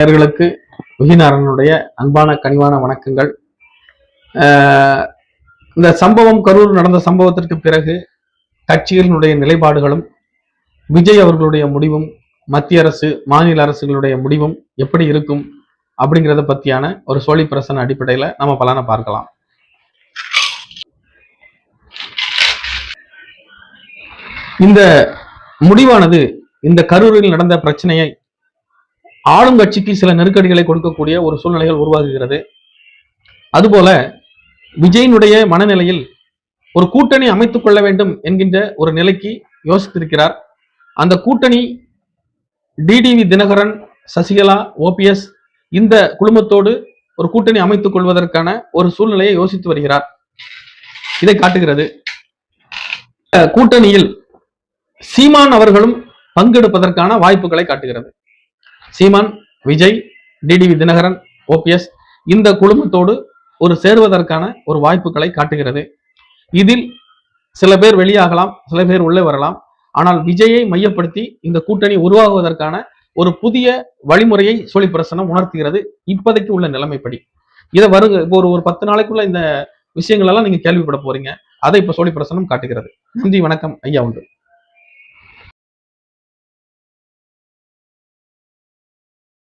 நேர்களுக்கு விகினாரனுடைய அன்பான கனிவான வணக்கங்கள். ஆஹ் இந்த சம்பவம் கரூர் நடந்த சம்பவத்திற்கு பிறகு கட்சிகளினுடைய நிலைப்பாடுகளும் விஜய் அவர்களுடைய முடிவும் மத்திய அரசு மாநில அரசுகளுடைய முடிவும் எப்படி இருக்கும் அப்படிங்கிறத பத்தியான ஒரு சோழி பிரசன அடிப்படையில நம்ம பலனை பார்க்கலாம். இந்த முடிவானது இந்த கரூரில் நடந்த பிரச்சனையை ஆளும் கட்சிக்கு சில நெருக்கடிகளை கொடுக்கக்கூடிய ஒரு சூழ்நிலைகள் உருவாகுகிறது. அதுபோல விஜயினுடைய மனநிலையில் ஒரு கூட்டணி அமைத்துக் கொள்ள வேண்டும் என்கின்ற ஒரு நிலைக்கு யோசித்திருக்கிறார். அந்த கூட்டணி டிடிவி தினகரன் சசிகலா ஓபிஎஸ் இந்த குழுமத்தோடு ஒரு கூட்டணி அமைத்துக் கொள்வதற்கான ஒரு சூழ்நிலையை யோசித்து வருகிறார். இதை காட்டுகிறது. கூட்டணியில் சீமான் அவர்களும் பங்கெடுப்பதற்கான வாய்ப்புகளை காட்டுகிறது. சீமான் விஜய் டிடிவி தினகரன் ஓபிஎஸ் இந்த குழுமத்தோடு ஒரு சேருவதற்கான ஒரு வாய்ப்புகளை காட்டுகிறது. இதில் சில பேர் வெளியாகலாம் சில பேர் உள்ளே வரலாம். ஆனால் விஜயை மையப்படுத்தி இந்த கூட்டணி உருவாகுவதற்கான ஒரு புதிய வழிமுறையை சோழி பிரசனம் உணர்த்துகிறது. இப்போதைக்கு உள்ள நிலைமைப்படி. இதை வருங்க இப்போ ஒரு ஒரு பத்து நாளைக்குள்ள இந்த விஷயங்களெல்லாம் நீங்க கேள்விப்பட போறீங்க. அதை இப்ப சோழி பிரசனம் காட்டுகிறது. நன்றி வணக்கம். ஐயா உண்டு.